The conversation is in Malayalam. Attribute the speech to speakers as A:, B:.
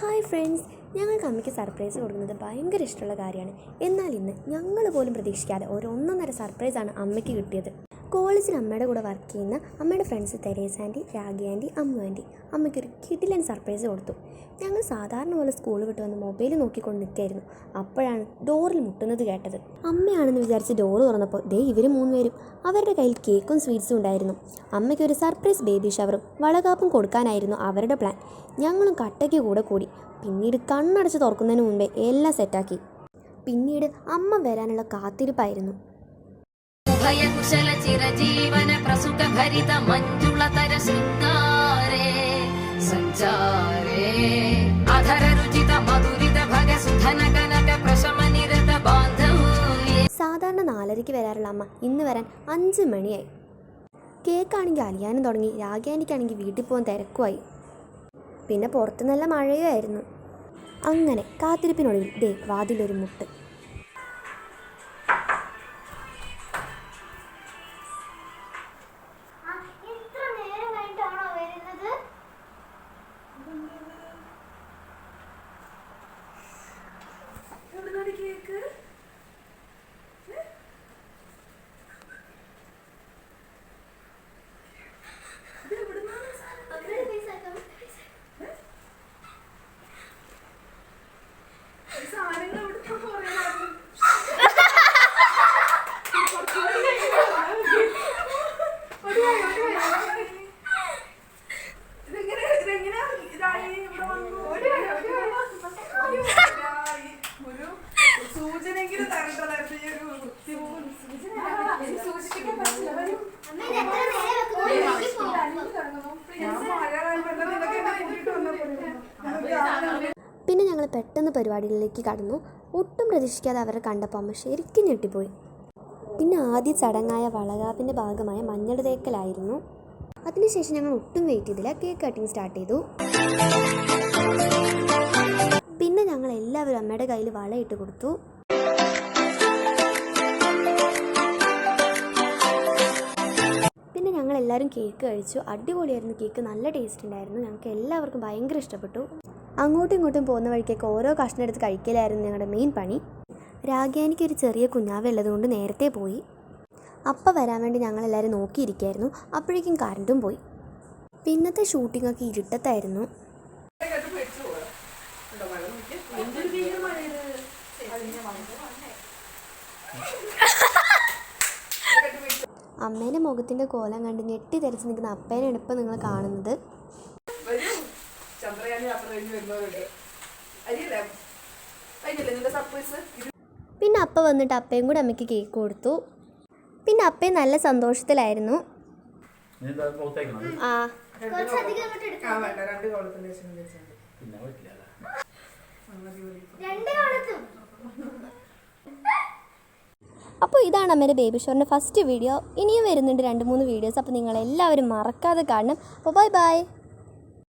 A: ഹായ് ഫ്രണ്ട്സ് ഞങ്ങൾക്ക് അമ്മയ്ക്ക് സർപ്രൈസ് കൊടുക്കുന്നത് ഭയങ്കര ഇഷ്ടമുള്ള കാര്യമാണ്. എന്നാൽ ഇന്ന് ഞങ്ങൾ പോലും പ്രതീക്ഷിക്കാതെ ഒരു ഒന്നൊന്നര സർപ്രൈസാണ് അമ്മയ്ക്ക് കിട്ടിയത്. കോളേജിൽ അമ്മയുടെ കൂടെ വർക്ക് ചെയ്യുന്ന അമ്മയുടെ friends Therese aunty Ragi aunty Ammu aunty അമ്മയ്ക്കൊരു കിടിലൻ സർപ്രൈസ് കൊടുത്തു. ഞങ്ങൾ സാധാരണ പോലെ സ്കൂൾ വിട്ട് വന്ന് മൊബൈൽ നോക്കിക്കൊണ്ട് നിൽക്കായിരുന്നു. അപ്പോഴാണ് ഡോറിൽ മുട്ടുന്നത് കേട്ടത്. അമ്മയാണെന്ന് വിചാരിച്ച് ഡോർ തുറന്നപ്പോൾ ദേ ഇവർ മൂന്നുപേരും അവരുടെ കയ്യിൽ കേക്കും സ്വീറ്റ്സും ഉണ്ടായിരുന്നു. അമ്മയ്ക്ക് ഒരു സർപ്രൈസ് ബേബി ഷവറും വളകാപ്പും കൊടുക്കാനായിരുന്നു അവരുടെ പ്ലാൻ ഞങ്ങളും കട്ടയ്ക്ക് കൂടെ കൂടി. പിന്നീട് കണ്ണടച്ച് തുറക്കുന്നതിന് മുമ്പേ എല്ലാം സെറ്റാക്കി പിന്നീട് അമ്മ വരാനുള്ള കാത്തിരിപ്പായിരുന്നു.
B: ഉഭയകുശല ചിരജീവന പ്രസുഖ ഭരിത മഞ്ജുളതര ശൃംഗാരേ സഞ്ചാരേ. അധര രുചിത മധുരിത ഭഗ സുധന കനക പ്രശമനിരത ബാന്ധവ്യേ.
A: സാധാരണ നാലരയ്ക്ക് വരാറുള്ള അമ്മ ഇന്ന് വരാൻ അഞ്ച് മണിയായി. കേക്കാണെങ്കിൽ അലിയാനും തുടങ്ങി രാഗാനിക്കാണെങ്കിൽ വീട്ടിൽ പോകാൻ തിരക്കുമായി. പിന്നെ പുറത്ത് നല്ല മഴയുമായിരുന്നു. അങ്ങനെ കാത്തിരിപ്പിനൊടുവിൽ ദേ വാതിലൊരു മുട്ട്. പിന്നെ ഞങ്ങൾ പെട്ടെന്ന് പരിപാടികളിലേക്ക് കടന്നു. ഒട്ടും പ്രതീക്ഷിക്കാതെ അവരെ കണ്ടപ്പോൾ അമ്മ ശരിക്കും ഞെട്ടിപ്പോയി. പിന്നെ ആദ്യ ചടങ്ങായ വളകാപ്പിന്റെ ഭാഗമായ മഞ്ഞൾ തേക്കലായിരുന്നു. അതിനുശേഷം ഞങ്ങൾ ഒട്ടും വെയിറ്റ് ചെയ്തില്ല. കേക്ക് കട്ടിങ് സ്റ്റാർട്ട് ചെയ്തു. പിന്നെ ഞങ്ങൾ എല്ലാവരും അമ്മയുടെ കയ്യിൽ വളയിട്ട് കൊടുത്തു. എല്ലാവരും കേക്ക് കഴിച്ചു. അടിപൊളിയായിരുന്നു കേക്ക് നല്ല ടേസ്റ്റ് ഉണ്ടായിരുന്നു. ഞങ്ങൾക്ക് എല്ലാവർക്കും ഭയങ്കര ഇഷ്ടപ്പെട്ടു. അങ്ങോട്ടും ഇങ്ങോട്ടും പോകുന്ന വഴിക്കൊക്കെ ഓരോ കഷ്ണം എടുത്ത് കഴിക്കലായിരുന്നു ഞങ്ങളുടെ മെയിൻ പണി. രാഗ്യാനിക്ക് ഒരു ചെറിയ കുഞ്ഞാവ ഉള്ളതുകൊണ്ട് നേരത്തെ പോയി. അപ്പം വരാൻ വേണ്ടി ഞങ്ങളെല്ലാവരും നോക്കിയിരിക്കുകയായിരുന്നു അപ്പോഴേക്കും കറണ്ടും പോയി. പിന്നത്തെ ഷൂട്ടിങ്ങൊക്കെ ഇരുട്ടത്തായിരുന്നു.
C: Ha ha പോകാം
A: അമ്മേന്റെ മുഖത്തിന്റെ കോലം കണ്ട് ഞെട്ടി തെരച്ച് നിൽക്കുന്ന അപ്പേനെ ഇപ്പം നിങ്ങൾ കാണുന്നത്. പിന്നെ അപ്പ വന്നിട്ട് അപ്പയും കൂടെ അമ്മയ്ക്ക് കേക്ക് കൊടുത്തു. പിന്നെ അപ്പയും നല്ല സന്തോഷത്തിലായിരുന്നു. ആ.
D: കുറച്ചധികം അങ്ങോട്ട് എടുക്കാം.
C: ആ വേണ്ട രണ്ട് കോളത്തിന്റെ ശേഷം വെച്ചാൽ
E: പിന്നെ പറ്റില്ല
C: മതി മതി
D: രണ്ട് കോളത്തും.
A: അപ്പോൾ ഇതാണ് അമ്മേന്റെ ബേബി ഷോറിന്റെ ഫസ്റ്റ് വീഡിയോ ഇനിയും വരുന്നുണ്ട് രണ്ട് മൂന്ന് വീഡിയോസ് അപ്പോൾ നിങ്ങളെല്ലാവരും മറക്കാതെ കാണണം. അപ്പോൾ ബൈ ബൈ